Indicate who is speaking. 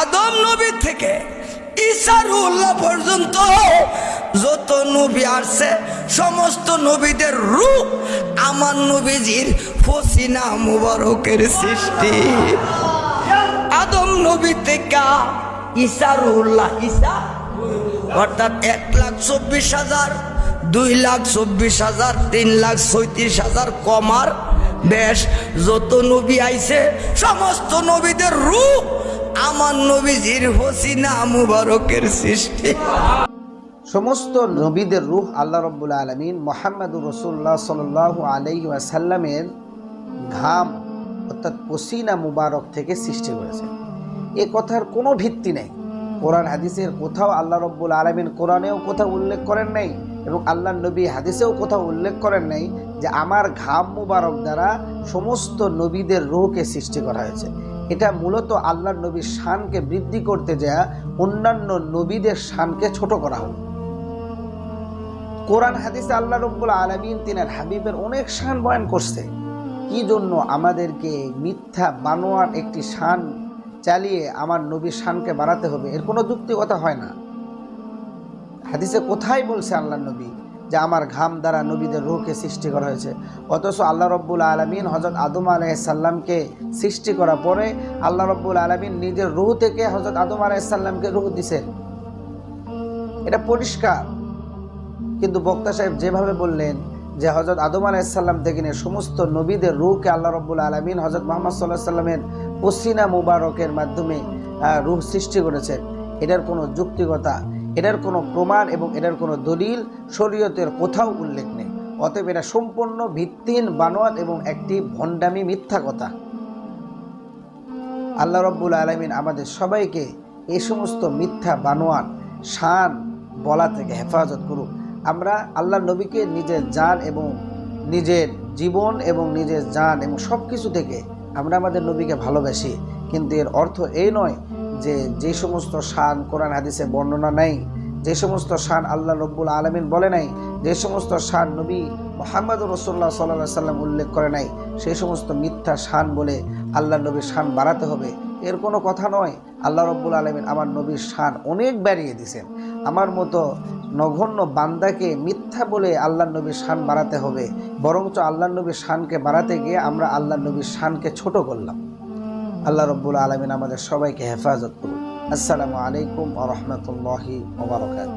Speaker 1: আদম নবী থেকে ইসারুল্লাহ পর্যন্ত যত নবী আসছে, সমস্ত নবীদের রূপ আমার নবীজির ফসিনা মুবারকের সৃষ্টি। আদম নবী থেকে ইসারুল্লাহ ইসা অর্থাৎ এক লাখ চব্বিশ হাজার, দুই লাখ চব্বিশ হাজার, তিন লাখ ছয়ত্রিশ হাজার কমার বেশ যত নবী আইছে, সমস্ত নবীদের রূপ আমার নবীজির হসিনা মুবারকের সৃষ্টি।
Speaker 2: সমস্ত নবীদের রূহ আল্লাহ রব্বুল আলমিন মোহাম্মদুর রসুল্লাহ সাল আলাই ওয়াসাল্লামের ঘাম অর্থাৎ পসিনা মুবারক থেকে সৃষ্টি করেছে। এ কথার কোনো ভিত্তি নেই। কোরআন হাদিসের কোথাও আল্লাহ রব্বুল আলমিন কোরআনেও কোথাও উল্লেখ করেন নাই এবং আল্লাহ নবী হাদিসেও কোথাও উল্লেখ করেন নাই যে আমার ঘাম মুবারক দ্বারা সমস্ত নবীদের রুহকে সৃষ্টি করা হয়েছে। এটা মূলত আল্লাহ নবীর শানকে বৃদ্ধি করতে যায় অন্যান্য নবীদের শানকে ছোট করা হোক। কোরআন, হাদিসে আল্লাহ রব্বুল আলমিন তিনার হাবিবের অনেক শান বয়ান করছে। কি জন্য আমাদেরকে মিথ্যা বানোয়ার একটি শান চালিয়ে আমার নবীর শানকে বাড়াতে হবে? এর কোনো যুক্তিকতা হয় না। হাদিসে কোথায় বলছে আল্লাহ নবী? যে আমার ঘাম দ্বারা নবীদের রুহকে সৃষ্টি করা হয়েছে। অথচ আল্লাহ রব্বুল আলমিন হজরত আদম আলাইসাল্লামকে সৃষ্টি করার পরে আল্লাহ রব্বুল আলমিন নিজের রুহ থেকে হজরত আদম আলাইসাল্লামকে রুহ দিছেন। এটা পরিষ্কার। কিন্তু বক্তা সাহেব যেভাবে বললেন যে হজরত আদম আলাইসাল্লাম থেকে নিয়ে সমস্ত নবীদের রুহকে আল্লাহ রব্বুল আলমিন হজরত মোহাম্মদ সাল্লাহ সাল্লামের পসিনা মুবারকের মাধ্যমে রুহ সৃষ্টি করেছেন। এটার কোনো যুক্তিকতা এটার কোনো প্রমাণ এবং এটার কোনো দলিল শরীয়তের কোথাও উল্লেখ নেই। অতএব এটা সম্পূর্ণ ভিত্তিহীন বানোয়াত এবং একটি ভণ্ডামি মিথ্যা কথা। আল্লাহ রব্বুল আলমিন আমাদের সবাইকে এই সমস্ত মিথ্যা বানোয়ান শান বলা থেকে হেফাজত করুক। আমরা আল্লাহ নবীকে নিজের জান এবং নিজের জীবন এবং নিজের জান এবং সব কিছু থেকে আমরা আমাদের নবীকে ভালোবাসি। কিন্তু এর অর্থ এই নয় যে যে সমস্ত শান কোরআন হাদিসে বর্ণনা নেই, যে সমস্ত শান আল্লাহ রব্বুল আলমিন বলে নাই, যে সমস্ত শান নবী মোহাম্মদ রসোল্লা সাল্লাহ সাল্লাম উল্লেখ করে নাই সেই সমস্ত মিথ্যা শান বলে আল্লাহ নবীর শান বাড়াতে হবে। এর কোনো কথা নয়, আল্লাহ রব্বুল আলমিন আমার নবীর শান অনেক বাড়িয়ে দিয়েছেন। আমার মতো নগণ্য বান্দাকে মিথ্যা বলে আল্লাহ নবীর শান বাড়াতে হবে, বরঞ্চ আল্লাহ নবীর শানকে বাড়াতে গিয়ে আমরা আল্লাহ নবীর শানকে ছোট করলাম। আল্লাহ রব্বুল আলমিন আমাদের সবাইকে হেফাজত করুন। আসসালামু আলাইকুম আ রহমতুল্লাহি ওবরাকাত